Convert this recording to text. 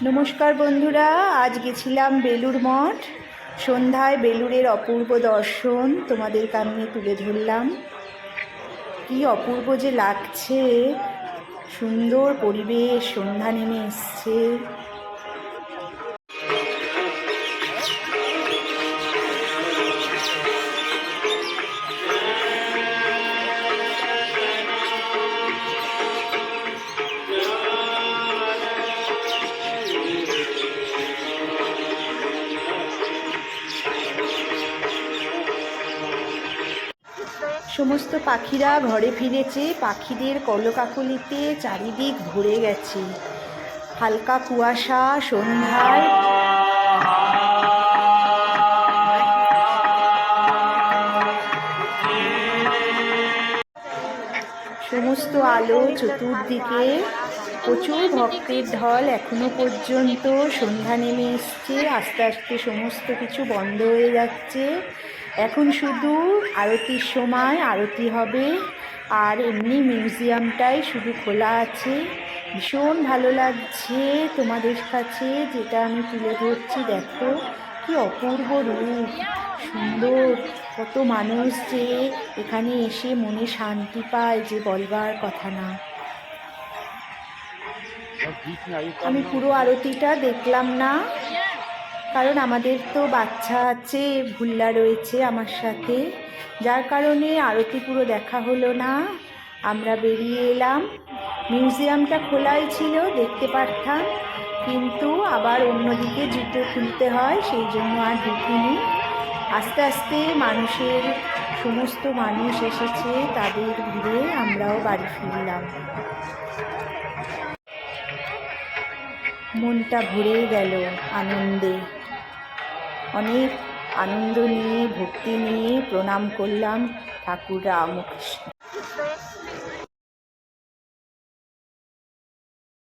নমস্কার বন্ধুরা, আজ গেছিলাম বেলুর মঠ। সন্ধ্যায় বেলুরের অপূর্ব দর্শন তোমাদের কামনে তুলে ধরলাম। কি অপূর্ব যে লাগছে, সুন্দর পরিবেশ, সন্ধ্যা নেমে এসছে। সমস্ত পাখিরা ঘরে ফিরেছে। পাখিদের কলকাকলিতে চারিদিক ভরে গেছে। হালকা কুয়াশা, সন্ধ্যায় সমস্ত আলো চতুর্দিকে। প্রচুর ভক্তের ঢল এখনও পর্যন্ত সন্ধ্যা নেমে এসছে। আস্তে আস্তে সমস্ত কিছু বন্ধ হয়ে যাচ্ছে। এখন শুধু আরতির সময়, আরতি হবে। আর এমনি মিউজিয়ামটাই শুধু খোলা আছে। ভীষণ ভালো লাগছে তোমাদের কাছে, যেটা আমি তুলে ধরছি, দেখো। কি অপূর্ব রূপ, সুন্দর। কত মানুষ যে এখানে এসে মনে শান্তি পায় যে বলবার কথা না। আমি পুরো আরতিটা দেখলাম না। কারণ আমাদের তো বাচ্চা আছে, ভুল্লা রয়েছে আমার সাথে। যার কারণে আরতি পুরো দেখা হলো না। আমরা বেরিয়ে এলাম। মিউজিয়ামটা খোলাই ছিল, দেখতে পারতাম। কিন্তু আবার অন্যদিকে জুতো খুলতে হয়, সেই জন্য আর ঢুকিনি। আস্তে আস্তে মানুষের, সমস্ত মানুষ এসেছে তাদের ভিড়ে, আমরাও বাড়ি ফিরলাম। মনটা ভরে গেল আনন্দে। অনেক আনন্দ নিয়ে ভক্তি নিয়ে প্রণাম করলাম ঠাকুর রামকৃষ্ণ।